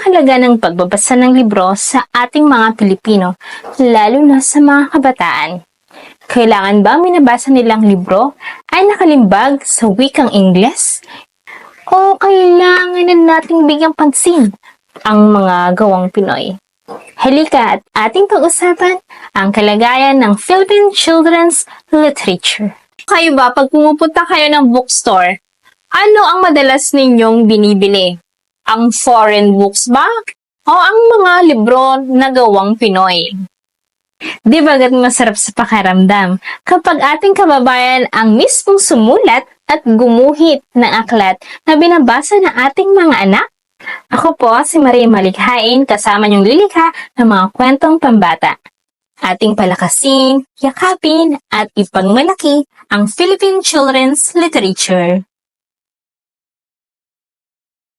ang ng pagbabasa ng libro sa ating mga Pilipino, lalo na sa mga kabataan? Kailangan ba minabasa nilang libro ay nakalimbag sa wikang Ingles? O kailangan na nating bigyang pansin ang mga gawang Pinoy? Halika at ating pag-usapan ang kalagayan ng Philippine Children's Literature. Kayo ba, pag pumupunta kayo ng bookstore, ano ang madalas ninyong binibili? Ang foreign books ba? O ang mga libro na gawang Pinoy? Di ba gat masarap sa pakiramdam kapag ating kababayan ang mismong sumulat at gumuhit ng aklat na binabasa ng ating mga anak? Ako po si Maria Malighain kasama niyong lilikha ng mga kwentong pambata. Ating palakasin, yakapin at ipagmalaki ang Philippine Children's Literature.